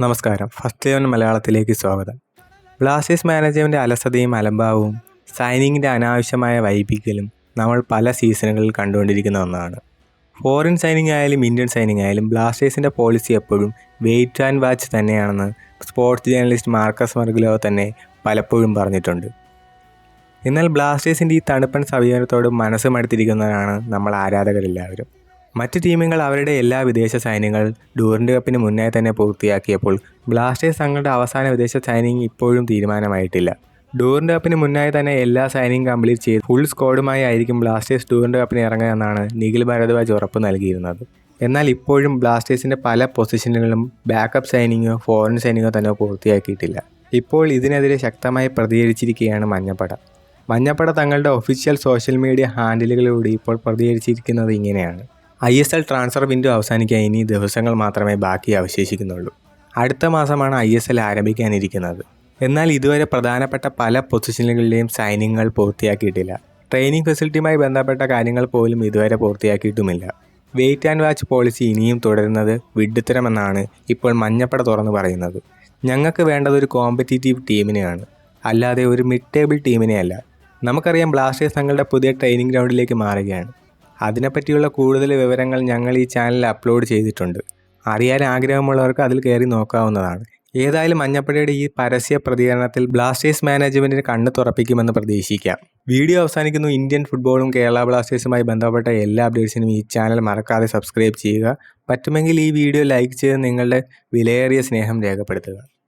നമസ്കാരം. First eleven മലയാളത്തിലേക്ക് സ്വാഗതം. ബ്ലാസ്റ്റേഴ്സ് മാനേജറിന്റെ അലസതയും അലംഭാവവും സൈനിങ്ങിന്റെ അനാവശ്യമായ വൈപിക്കലും നമ്മൾ പല സീസണുകളിൽ കണ്ടുകൊണ്ടിരിക്കുന്ന ഒന്നാണ്. ഫോറിൻ സൈനിങ് ആയാലും ഇന്ത്യൻ സൈനിങ് ആയാലും ബ്ലാസ്റ്റേഴ്സിന്റെ പോളിസി എപ്പോഴും വെയിറ്റ് ആൻഡ് വാച്ച് തന്നെയാണെന്ന് സ്പോർട്സ് ജേർണലിസ്റ്റ് മാർക്കസ് മർഗുലോ തന്നെ പലപ്പോഴും പറഞ്ഞിട്ടുണ്ട്. എന്നാൽ ബ്ലാസ്റ്റേഴ്സിന്റെ ഈ തണുപ്പൻ സമീപനത്തോട് മനസ്സ് മടുത്തിരിക്കുന്നവരാണ് നമ്മൾ ആരാധകരെല്ലാവരും. മറ്റ് ടീമുകൾ അവരുടെ എല്ലാ വിദേശ സൈന്യങ്ങൾ ഡൂറിന്റെ കപ്പിന് മുന്നേ തന്നെ പൂർത്തിയാക്കിയപ്പോൾ ബ്ലാസ്റ്റേഴ്സ് തങ്ങളുടെ അവസാന വിദേശ സൈനിങ് ഇപ്പോഴും തീരുമാനമായിട്ടില്ല. ഡൂറിന്റെ കപ്പിന് മുന്നായി തന്നെ എല്ലാ സൈനിങ് കംപ്ലീറ്റ് ചെയ്ത് ഫുൾ സ്ക്വാഡുമായി ആയിരിക്കും ബ്ലാസ്റ്റേഴ്സ് ഡൂറിന്റെ കപ്പിന് ഇറങ്ങുക എന്നാണ് നിഖിൽ ഭരദ്വാജ് ഉറപ്പ് നൽകിയിരുന്നത്. എന്നാൽ ഇപ്പോഴും ബ്ലാസ്റ്റേഴ്സിന്റെ പല പൊസിഷനുകളും ബാക്കപ്പ് സൈനിങ്ങോ ഫോറിൻ സൈനിങ്ങോ തന്നെ പൂർത്തിയാക്കിയിട്ടില്ല. ഇപ്പോൾ ഇതിനെതിരെ ശക്തമായി പ്രതികരിച്ചിരിക്കുകയാണ് മഞ്ഞപ്പട. മഞ്ഞപ്പട തങ്ങളുടെ ഒഫീഷ്യൽ സോഷ്യൽ മീഡിയ ഹാൻഡിലുകളിലൂടെ ഇപ്പോൾ പ്രതികരിച്ചിരിക്കുന്നത് ഇങ്ങനെയാണ്. I S L transfer window അവസാനിക്കാൻ ഇനി ദിവസങ്ങൾ മാത്രമേ ബാക്കി അവശേഷിക്കുന്നുള്ളൂ. അടുത്ത മാസമാണ് ഐ എസ് എൽ ആരംഭിക്കാനിരിക്കുന്നത്. എന്നാൽ ഇതുവരെ പ്രധാനപ്പെട്ട പല പൊസിഷനുകളിലെയും സൈനിങ്ങുകൾ പൂർത്തിയാക്കിയിട്ടില്ല. ട്രെയിനിങ് ഫെസിലിറ്റിയുമായി ബന്ധപ്പെട്ട കാര്യങ്ങൾ പോലും ഇതുവരെ പൂർത്തിയാക്കിയിട്ടുമില്ല. വെയിറ്റ് ആൻഡ് വാച്ച് പോളിസി ഇനിയും തുടരുന്നത് വിഡ്ഢിത്തരമെന്നാണ് ഇപ്പോൾ മഞ്ഞപ്പട തുറന്നു പറയുന്നത്. ഞങ്ങൾക്ക് വേണ്ടത് ഒരു കോമ്പറ്റീറ്റീവ് ടീമിനെയാണ്. അല്ലാതെ ഒരു മിഡ് ടേബിൾ ടീമിനെയല്ല. നമുക്കറിയാം ബ്ലാസ്റ്റേഴ്സ് തങ്ങളുടെ പുതിയ ട്രെയിനിങ് ഗ്രൗണ്ടിലേക്ക് മാറുകയാണ്. അതിനെപ്പറ്റിയുള്ള കൂടുതൽ വിവരങ്ങൾ ഞങ്ങൾ ഈ ചാനലിൽ അപ്ലോഡ് ചെയ്തിട്ടുണ്ട്. അറിയാൻ ആഗ്രഹമുള്ളവർക്ക് അതിൽ കയറി നോക്കാവുന്നതാണ്. ഏതായാലും മഞ്ഞപ്പടയുടെ ഈ പരസ്യ പ്രതികരണത്തിൽ ബ്ലാസ്റ്റേഴ്സ് മാനേജ്മെന്റിന് കണ്ണു തുറപ്പിക്കുമെന്ന് പ്രതീക്ഷിക്കാം. വീഡിയോ അവസാനിക്കുന്നു. ഇന്ത്യൻ ഫുട്ബോളും കേരള ബ്ലാസ്റ്റേഴ്സുമായി ബന്ധപ്പെട്ട എല്ലാ അപ്ഡേറ്റ്സിനും ഈ ചാനൽ മറക്കാതെ സബ്സ്ക്രൈബ് ചെയ്യുക. പറ്റുമെങ്കിൽ ഈ വീഡിയോ ലൈക്ക് ചെയ്ത് നിങ്ങളുടെ വിലയേറിയ സ്നേഹം രേഖപ്പെടുത്തുക.